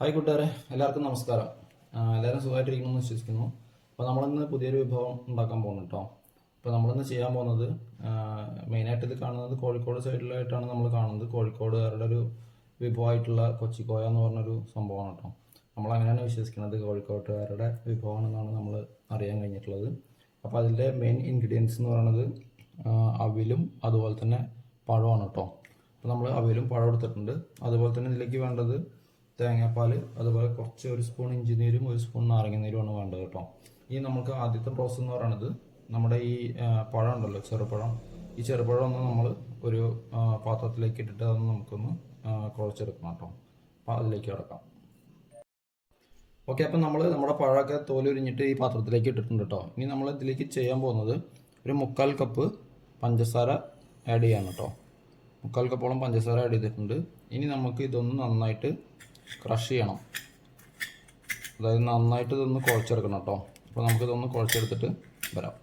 Hi കൂട്ടുകാരെ എല്ലാവർക്കും നമസ്കാരം. എല്ലാവരും സുഖമായിട്ടിരിക്കണമെന്ന് വിശ്വസിക്കുന്നു. അപ്പോൾ നമ്മളിന്ന് പുതിയൊരു വിഭവം ഉണ്ടാക്കാൻ പോകുന്നു കേട്ടോ അപ്പോൾ നമ്മളിന്ന് ചെയ്യാൻ പോകുന്നത് മെയിനായിട്ട് ഇത് കാണുന്നത് കോഴിക്കോട് സൈഡിലായിട്ടാണ് നമ്മൾ കാണുന്നത്. കോഴിക്കോടുകാരുടെ ഒരു വിഭവമായിട്ടുള്ള കൊച്ചിക്കോയ എന്ന് പറഞ്ഞൊരു സംഭവമാണ് കേട്ടോ നമ്മൾ അങ്ങനെയാണ് വിശ്വസിക്കുന്നത് കോഴിക്കോട്ടുകാരുടെ വിഭവമാണെന്നാണ് നമ്മൾ അറിയാൻ കഴിഞ്ഞിട്ടുള്ളത്. അപ്പോൾ അതിന്റെ മെയിൻ ഇൻഗ്രീഡിയൻസ് എന്ന് പറയുന്നത് അവിലും അതുപോലെ തന്നെ പഴമാണ് കേട്ടോ അപ്പോൾ നമ്മൾ അവിലും പഴം എടുത്തിട്ടുണ്ട്. അതുപോലെ തന്നെ ഇതിലേക്ക് വേണ്ടത് തേങ്ങാപ്പാൽ അതുപോലെ കുറച്ച് ഒരു സ്പൂൺ ഇഞ്ചി നീരും ഒരു സ്പൂൺ നാരങ്ങ നീരുമാണ് വേണ്ടത് കേട്ടോ. ഈ നമുക്ക് ആദ്യത്തെ പ്രോസസ്സ് എന്ന് പറയുന്നത് നമ്മുടെ ഈ പഴം ഉണ്ടല്ലോ ചെറുപഴം. ഈ ചെറുപഴം ഒന്ന് നമ്മൾ ഒരു പാത്രത്തിലേക്ക് ഇട്ടിട്ട് അതൊന്ന് നമുക്കൊന്ന് കുഴച്ചെടുക്കണം കേട്ടോ. അപ്പം അതിലേക്ക് കിടക്കാം. ഓക്കെ അപ്പം നമ്മൾ നമ്മുടെ പഴമൊക്കെ തോലുരിഞ്ഞിട്ട് ഈ പാത്രത്തിലേക്ക് ഇട്ടിട്ടുണ്ട് കേട്ടോ. ഇനി നമ്മൾ ഇതിലേക്ക് ചെയ്യാൻ പോകുന്നത് ഒരു മുക്കാൽ കപ്പ് പഞ്ചസാര ആഡ് ചെയ്യാൻ കേട്ടോ. മുക്കാൽ കപ്പോളം പഞ്ചസാര ആഡ് ചെയ്തിട്ടുണ്ട്. ഇനി നമുക്ക് ഇതൊന്ന് നന്നായിട്ട് ക്രഷ് ചെയ്യണം. അതായത് നന്നായിട്ട് ഇതൊന്ന് കുഴച്ചെടുക്കണം കേട്ടോ. അപ്പോൾ നമുക്കിതൊന്ന് കുഴച്ചെടുത്തിട്ട് വരാം.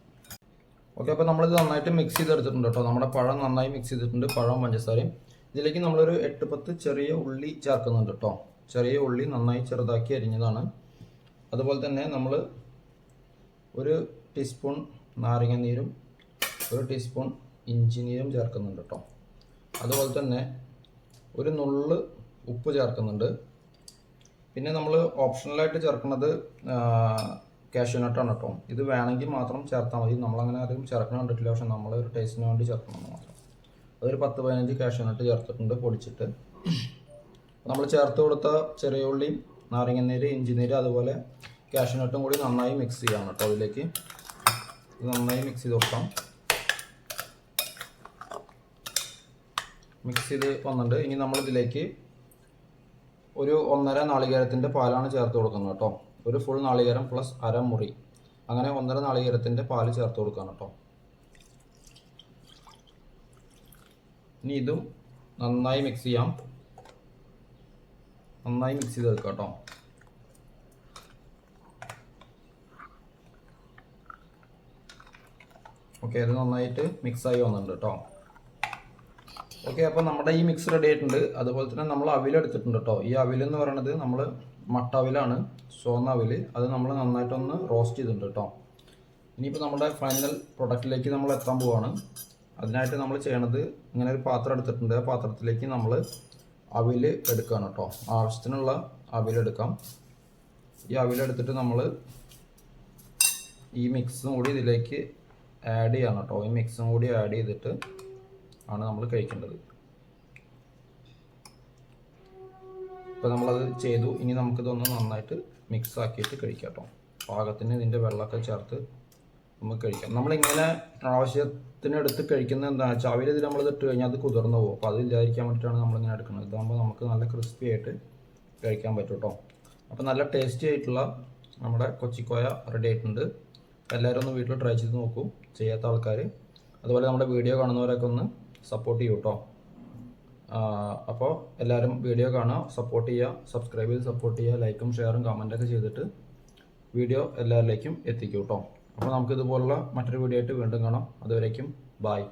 ഓക്കെ അപ്പോൾ നമ്മളിത് നന്നായിട്ട് മിക്സ് ചെയ്തെടുത്തിട്ടുണ്ട് കേട്ടോ. നമ്മുടെ പഴം നന്നായി മിക്സ് ചെയ്തിട്ടുണ്ട്. പഴം പഞ്ചസാരയും. ഇതിലേക്ക് നമ്മളൊരു എട്ട് പത്ത് ചെറിയ ഉള്ളി ചേർക്കുന്നുണ്ട് കേട്ടോ. ചെറിയ ഉള്ളി നന്നായി ചെറുതാക്കി അരിഞ്ഞതാണ്. അതുപോലെ തന്നെ നമ്മൾ ഒരു ടീസ്പൂൺ നാരങ്ങ നീരും ഒരു ടീസ്പൂൺ ഇഞ്ചി നീരും ചേർക്കുന്നുണ്ട് കേട്ടോ. അതുപോലെ തന്നെ ഒരു നുള്ള് ഉപ്പ് ചേർക്കുന്നുണ്ട്. പിന്നെ നമ്മൾ ഓപ്ഷണലായിട്ട് ചേർക്കുന്നത് കാഷ്യൂനട്ടാണ് കേട്ടോ ഇത് വേണമെങ്കിൽ മാത്രം ചേർത്താൽ മതി. നമ്മളങ്ങനെ ആരും ചേർക്കണം കണ്ടിട്ടില്ല. പക്ഷെ നമ്മൾ ഒരു ടേസ്റ്റിന് വേണ്ടി ചേർക്കണം മാത്രം. അതൊരു പത്ത് പതിനഞ്ച് കാഷ്യൂനട്ട് ചേർത്തിട്ടുണ്ട് പൊടിച്ചിട്ട്. നമ്മൾ ചേർത്ത് കൊടുത്ത ചെറിയ ഉള്ളിയും നാരങ്ങനീര് ഇഞ്ചിനീര് അതുപോലെ കാഷ്യൂനട്ടും കൂടി നന്നായി മിക്സ് ചെയ്യണം കേട്ടോ അതിലേക്ക്. ഇത് നന്നായി മിക്സ് ചെയ്ത് കൊടുക്കാം. മിക്സ് ചെയ്ത് വന്നിട്ടുണ്ട്. ഇനി നമ്മൾ ഇതിലേക്ക് ഒരു ഒന്നര നാളികേരത്തിന്റെ പാലാണ് ചേർത്ത് കൊടുക്കുന്നത് കേട്ടോ. ഒരു ഫുൾ നാളികേരം പ്ലസ് അരമുറി അങ്ങനെ ഒന്നര നാളികേരത്തിന്റെ പാൽ ചേർത്ത് കൊടുക്കണം കേട്ടോ. ഇനി ഇതും നന്നായി മിക്സ് ചെയ്യാം. നന്നായി മിക്സ് ചെയ്ത് എടുക്കാം കേട്ടോ. ഓക്കെ അത് നന്നായിട്ട് മിക്സ് ആയി വന്നിട്ടുണ്ട് കേട്ടോ. ഓക്കെ അപ്പോൾ നമ്മുടെ ഈ മിക്സ് റെഡി ആയിട്ടുണ്ട്. അതുപോലെ തന്നെ നമ്മൾ അവിൽ എടുത്തിട്ടുണ്ട് കേട്ടോ ഈ അവിൽ എന്ന് പറയുന്നത് നമ്മൾ മട്ട അവിലാണ് സോന്ന അവിൽ. അത് നമ്മൾ നന്നായിട്ടൊന്ന് റോസ്റ്റ് ചെയ്തിട്ടുണ്ട് കേട്ടോ ഇനിയിപ്പോൾ നമ്മുടെ ഫൈനൽ പ്രൊഡക്റ്റിലേക്ക് നമ്മൾ എത്താൻ പോവാണ്. അതിനായിട്ട് നമ്മൾ ചെയ്യണത് ഇങ്ങനെ ഒരു പാത്രം എടുത്തിട്ടുണ്ട്. ആ പാത്രത്തിലേക്ക് നമ്മൾ അവിൽ എടുക്കുകയാണ് കേട്ടോ ആവശ്യത്തിനുള്ള അവിലെടുക്കാം ഈ അവിലെടുത്തിട്ട് നമ്മൾ ഈ മിക്സും കൂടി ഇതിലേക്ക് ആഡ് ചെയ്യണം കേട്ടോ ഈ മിക്സും കൂടി ആഡ് ചെയ്തിട്ട് ആണ് നമ്മൾ കഴിക്കേണ്ടത്. ഇപ്പോൾ നമ്മളത് ചെയ്തു. ഇനി നമുക്കിതൊന്ന് നന്നായിട്ട് മിക്സ് ആക്കിയിട്ട് കഴിക്കാം കേട്ടോ. പാകത്തിന് ഇതിന്റെ വെള്ളമൊക്കെ ചേർത്ത് നമുക്ക് കഴിക്കാം. നമ്മളിങ്ങനെ ആവശ്യത്തിന് എടുത്ത് കഴിക്കുന്നത് വെച്ചാൽ അവർ ഇതിൽ നമ്മളിത് ഇട്ട് കഴിഞ്ഞാൽ അത് കുതിർന്നു പോകും. അപ്പോൾ അതില്ലാതിരിക്കാൻ വേണ്ടിയിട്ടാണ് നമ്മളിങ്ങനെ എടുക്കുന്നത്. ഇതാകുമ്പോൾ നമുക്ക് നല്ല ക്രിസ്പി ആയിട്ട് കഴിക്കാൻ പറ്റും കേട്ടോ. അപ്പോൾ നല്ല ടേസ്റ്റി ആയിട്ടുള്ള നമ്മുടെ കൊച്ചിക്കോയ റെഡി ആയിട്ടുണ്ട്. എല്ലാവരും ഒന്ന് വീട്ടിൽ ട്രൈ ചെയ്ത് നോക്കൂ. ചെയ്യാത്ത ആൾക്കാർ അതുപോലെ നമ്മുടെ വീഡിയോ കാണുന്നവരൊക്കെ ഒന്ന് സപ്പോർട്ട് ചെയ്യൂ കേട്ടോ അപ്പോൾ എല്ലാവരും വീഡിയോ കാണുക സപ്പോർട്ട് ചെയ്യുക സബ്സ്ക്രൈബ് ചെയ്ത് സപ്പോർട്ട് ചെയ്യുക ലൈക്കും ഷെയറും കമന്റൊക്കെ ചെയ്തിട്ട് വീഡിയോ എല്ലാവരിലേക്കും എത്തിക്കൂ കേട്ടോ അപ്പോൾ നമുക്കിതുപോലുള്ള മറ്റൊരു വീഡിയോ ആയിട്ട് വീണ്ടും കാണാം. അതുവരേക്കും ബായ്